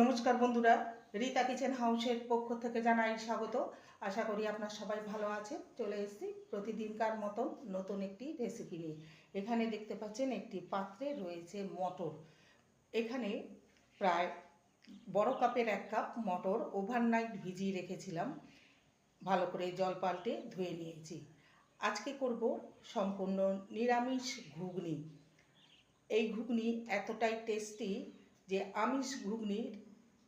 নমস্কার বন্ধুরা, রীতা কিচেন হাউসের পক্ষ থেকে জানাই স্বাগত। আশা করি আপনার সবাই ভালো আছে চলে এসেছি প্রতিদিনকার মতন নতুন একটি রেসিপি নিয়ে। এখানে দেখতে পাচ্ছেন একটি পাত্রে রয়েছে মটর। এখানে প্রায় বড় কাপের এক কাপ মটর ওভারনাইট ভিজিয়ে রেখেছিলাম। ভালো করে জল পাল্টে ধুয়ে নিয়েছি। আজকে করব সম্পূর্ণ নিরামিষ ঘুগনি। এই ঘুগনি এতটাই টেস্টি যে আমিষ ঘুগনির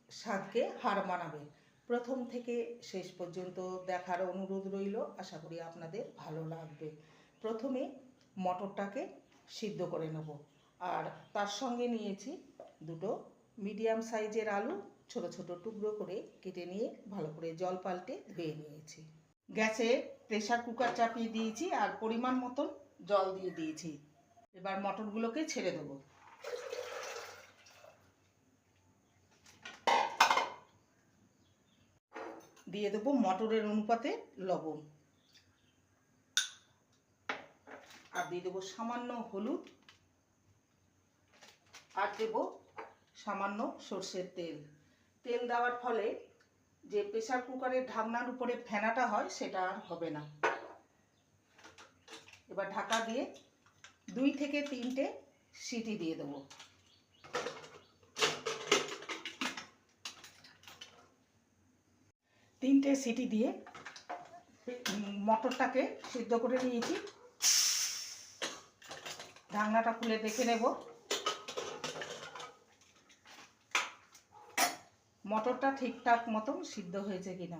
স্বাদকে হার মানাবে। প্রথম থেকে শেষ পর্যন্ত দেখার অনুরোধ রইল। আশা করি আপনাদের ভালো লাগবে। প্রথমে মটরটাকে সিদ্ধ করে নেব। আর তার সঙ্গে নিয়েছি দুটো মিডিয়াম সাইজের আলু, ছোট ছোট টুকরো করে কেটে নিয়ে ভালো করে জল পাল্টে ধুয়ে নিয়েছি। গ্যাসে প্রেসার কুকার চাপিয়ে দিয়েছি আর পরিমাণ মতন জল দিয়ে দিয়েছি। এবার মটরগুলোকে ছেড়ে দেবো। দিয়ে দেবো মটরের অনুপাতে লবণ। আর দিয়ে দেবো সামান্য হলুদ। আর দেব সামান্য সর্ষের তেল। তেল দেওয়ার ফলে যে প্রেসার কুকারের ঢাকনার উপরে ফেনাটা হয়, সেটা আর হবে না। এবার ঢাকা দিয়ে দুই থেকে তিনটে সিটি দিয়ে দেবো। তিনটে সিটি দিয়ে মটরটাকে সিদ্ধ করে নিয়েছি। ঢাকনাটা খুলে দেখে নেব। মটরটা ঠিকঠাক মতন সিদ্ধ হয়েছে কিনা।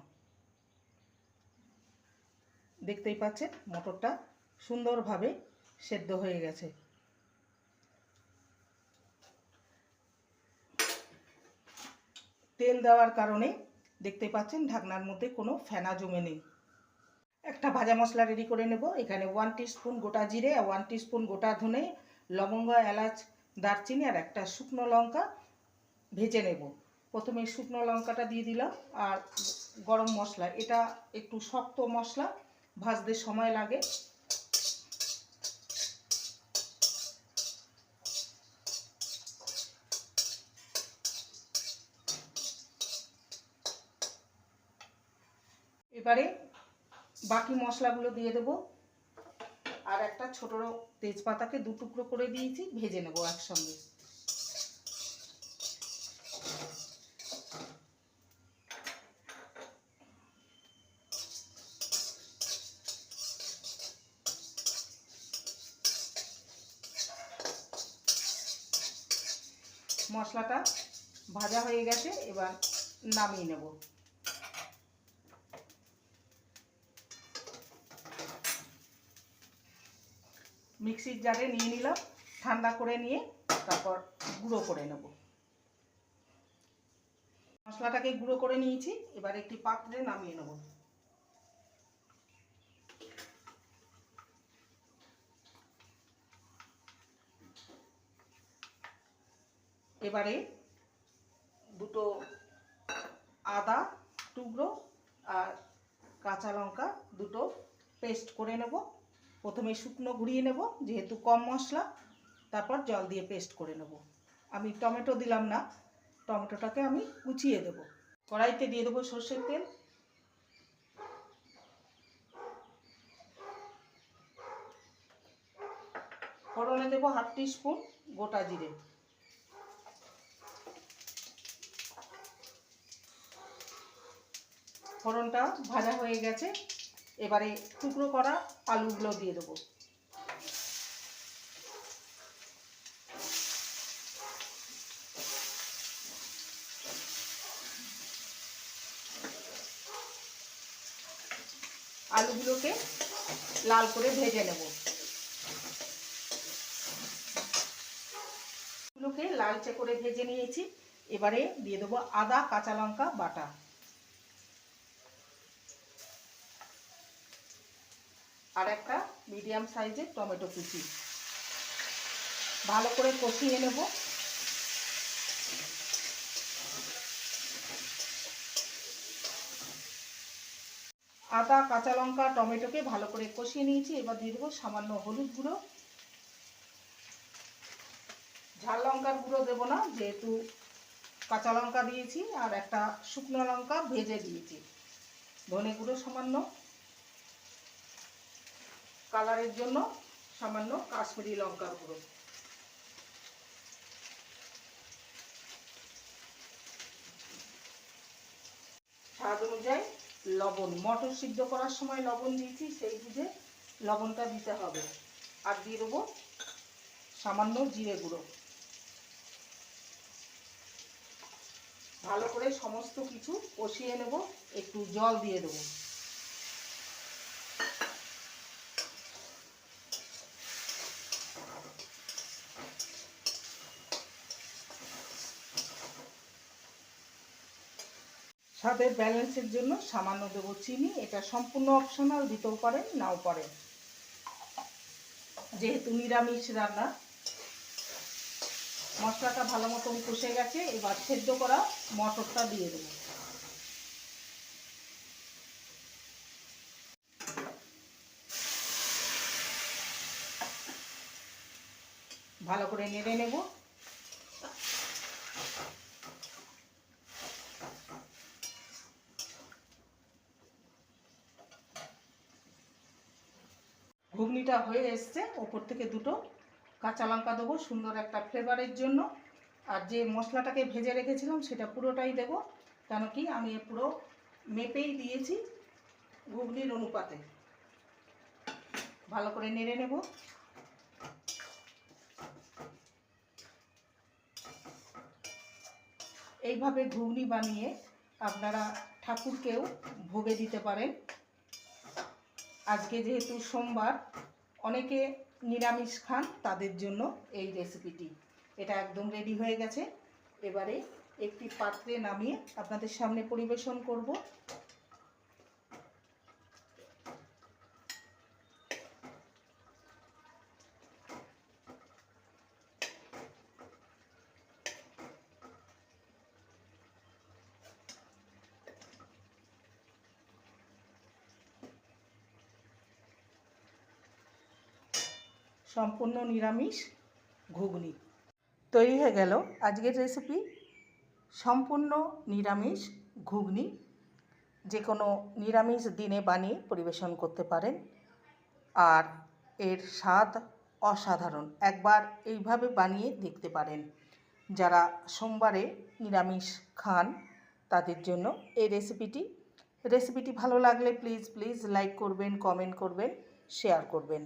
দেখতেই পাচ্ছেন, মটরটা সুন্দরভাবে সেদ্ধ হয়ে গেছে। তেল দেওয়ার কারণে দেখতে পাচ্ছেন, ঢাকনার মধ্যে কোনো ফেনা জমে নেই। একটা ভাজা মশলা রেডি করে নেব। এখানে ওয়ান স্পুন গোটা জিরে ওয়ান স্পুন গোটা ধনে, লবঙ্গ, এলাচ, দারচিনি আর একটা শুকনো লঙ্কা ভেজে নেব। প্রথমে শুকনো লঙ্কাটা দিয়ে দিলাম আর গরম মশলা, এটা একটু শক্ত মশলা, ভাজতে সময় লাগে। এবারে বাকি মশলাগুলো দিয়ে দেবো। আর একটা ছোট তেজপাতাকে দু টুকরো করে দিয়েছি, ভেজে নেব একসঙ্গে। মশলাটা ভাজা হয়ে গেছে, এবার নামিয়ে নেব। মিক্সির জারে নিয়ে নিলাম, ঠান্ডা করে নিয়ে তারপর গুঁড়ো করে নেব। মশলাটাকে গুঁড়ো করে নিয়েছি, এবার একটি পাত্রে নামিয়ে নেব। এবারে দুটো আদা টুকরো আর কাঁচা লঙ্কা দুটো পেস্ট করে নেব। প্রথমে শুকনো ঘুরিয়ে নেব, যেহেতু কম মশলা, তারপর জল দিয়ে পেস্ট করে নেব। আমি টমেটো দিলাম না, টমেটোটাকে আমি কুচিয়ে দেব। কড়াইতে দিয়ে দেবো সর্ষের তেল। ফোড়নে দেবো হাফ টি স্পুন গোটা জিরে। ফোড়নটা ভাজা হয়ে গেছে। এবারে টুকরো করা আলুগুলো দিয়ে দেবো। আলুগুলোকে লাল করে ভেজে নেব। গুলোকে লালচে করে ভেজে নিয়েছি। এবারে দিয়ে দেবো আদা, কাঁচা লঙ্কা, বাটা। আর একটা মিডিয়াম সাইজের টমেটো কুচি। ভালো করে কষিয়ে নেব। আদা, কাঁচা লঙ্কা, টমেটোকে ভালো করে কষিয়ে নিয়েছি। এবার দিয়ে দেবো সামান্য হলুদ গুঁড়ো। ঝাল লঙ্কার গুঁড়ো দেবো না, যেহেতু কাঁচা লঙ্কা দিয়েছি আর একটা শুকনো লঙ্কা ভেজে দিয়েছি। ধনে গুঁড়ো সামান্য। কালারের জন্য সামান্য কাশ্মীরি লঙ্কার গুঁড়ো। স্বাদ অনুযায়ী লবণ। মটর সিদ্ধ করার সময় লবণ দিয়েছি, সেই বুঝে লবণটা দিতে হবে। আর দিয়ে দেবো সামান্য জিরে গুঁড়ো। ভালো করে সমস্ত কিছু কষিয়ে নেব, একটু জল দিয়ে দেবো। স্বাদের ব্যালেন্সের জন্য সামান্য দেবো চিনি। এটা সম্পূর্ণ অপশনাল দিতেও পারেন, নাও পারেন। যেহেতু নিরামিষ রান্না, মশলাটা ভালো মতন কষে গেছে, এবার সেদ্ধ করা মটরটা দিয়ে দেবো। ভালো করে নেড়ে নেব। ঘুগনিটা হয়ে এসছে। ওপর থেকে দুটো কাঁচা লঙ্কা দেবো, সুন্দর একটা ফ্লেভারের জন্য। আর যে মশলাটাকে ভেজে রেখেছিলাম সেটা পুরোটাই দেব। কেন কি আমি পুরো মেপেই দিয়েছি ঘুগনির অনুপাতে। ভালো করে নেড়ে নেব। এইভাবে ঘুগনি বানিয়ে আপনারা ঠাকুরকেও ভোগে দিতে পারেন। আজকে যেহেতু সোমবার, অনেকে নিরামিষ খান তাদের জন্য এই রেসিপিটি এটা একদম রেডি হয়ে গেছে। এবারে একটি পাত্রে নামিয়ে আপনাদের সামনে পরিবেশন করব। সম্পূর্ণ নিরামিষ ঘুগনি। তৈরি হয়ে গেল আজকের রেসিপি সম্পূর্ণ নিরামিষ ঘুগনি। যে কোনো নিরামিষ দিনে বানিয়ে পরিবেশন করতে পারেন। আর এর স্বাদ অসাধারণ। একবার এইভাবে বানিয়ে দেখতে পারেন। যারা সোমবারে নিরামিষ খান, তাদের জন্য এই রেসিপিটি রেসিপিটি ভালো লাগলে প্লিজ প্লিজ লাইক করবেন কমেন্ট করবেন শেয়ার করবেন।